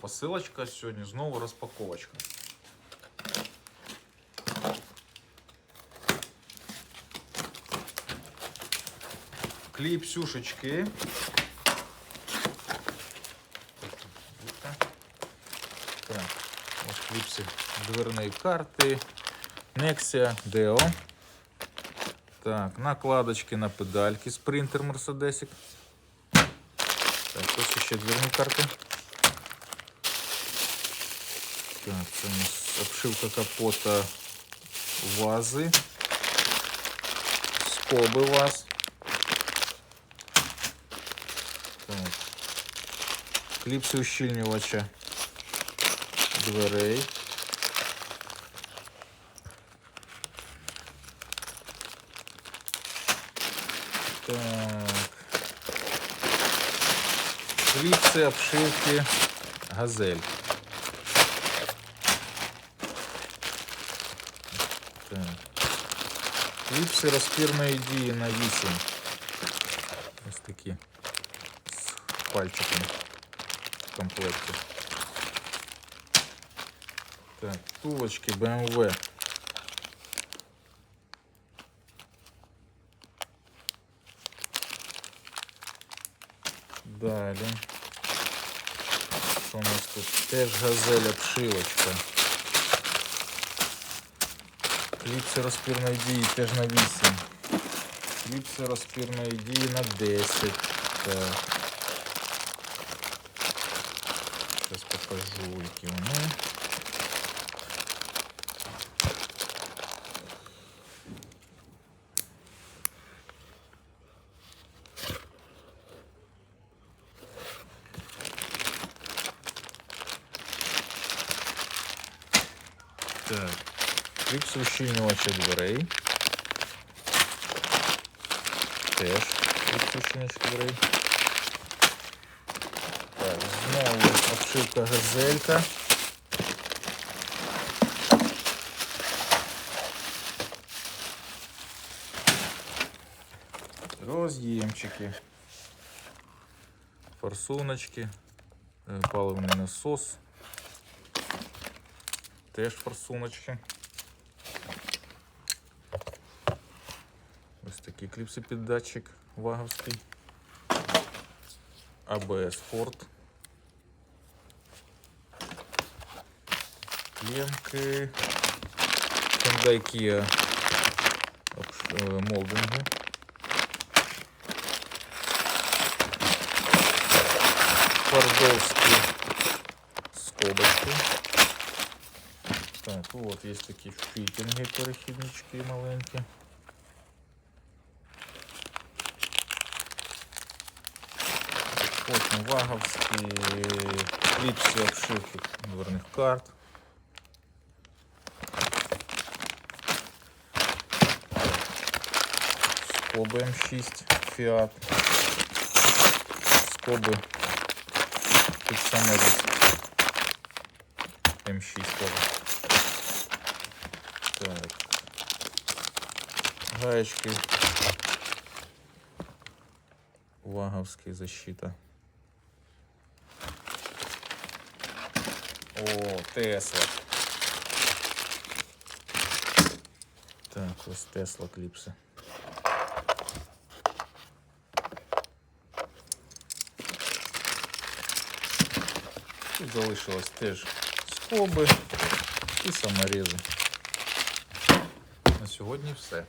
посилочка сьогодні, знову розпаковочка. Кліпсюшечки. Так, ось кліпси дверної карти. Nexia Deo. Так, накладочки на педальки, спринтер Мерседесик. Так, ось ще дверні карти. Так, це у нас обшивка капота вази. Скоби ваз. Так. Кліпси ущільнювача дверей. Так. Кліпси обшивки газель. Так. Кліпси розпірної дії на 8. Ось такі. З пальчиками в комплекті. Так, тулочки BMW. Далі. Що у нас тут? Теж газель обшивочка. Кліпси розпірної дії теж на 8. Кліпси розпірної дії на 10. Так. Зараз покажу, які вони. Так. Кліпс ущільнювача дверей. Теж кліпс ущільнювача дверей. Так, знову обшивка газелька. Роз'ємчики. Форсуночки. е, Паливний насос. Теж форсуночки. Ось такі кліпси під датчик ваговський. ABS Ford. Клемки. Hyundai Kia обш- е, молдинги. Фордовські скобочки. Так, от є такі фітінги, перехіднички маленькі. Потім ваговські кліпси обшивки дверних карт. Скоби М6 Fiat. Скоби під саморіз М6 теж. Так. Гаечки. Ваговский защита. О, Тесла. Так, ось Тесла кліпси. Тут залишилось теж скоби і саморізи. На сьогодні все.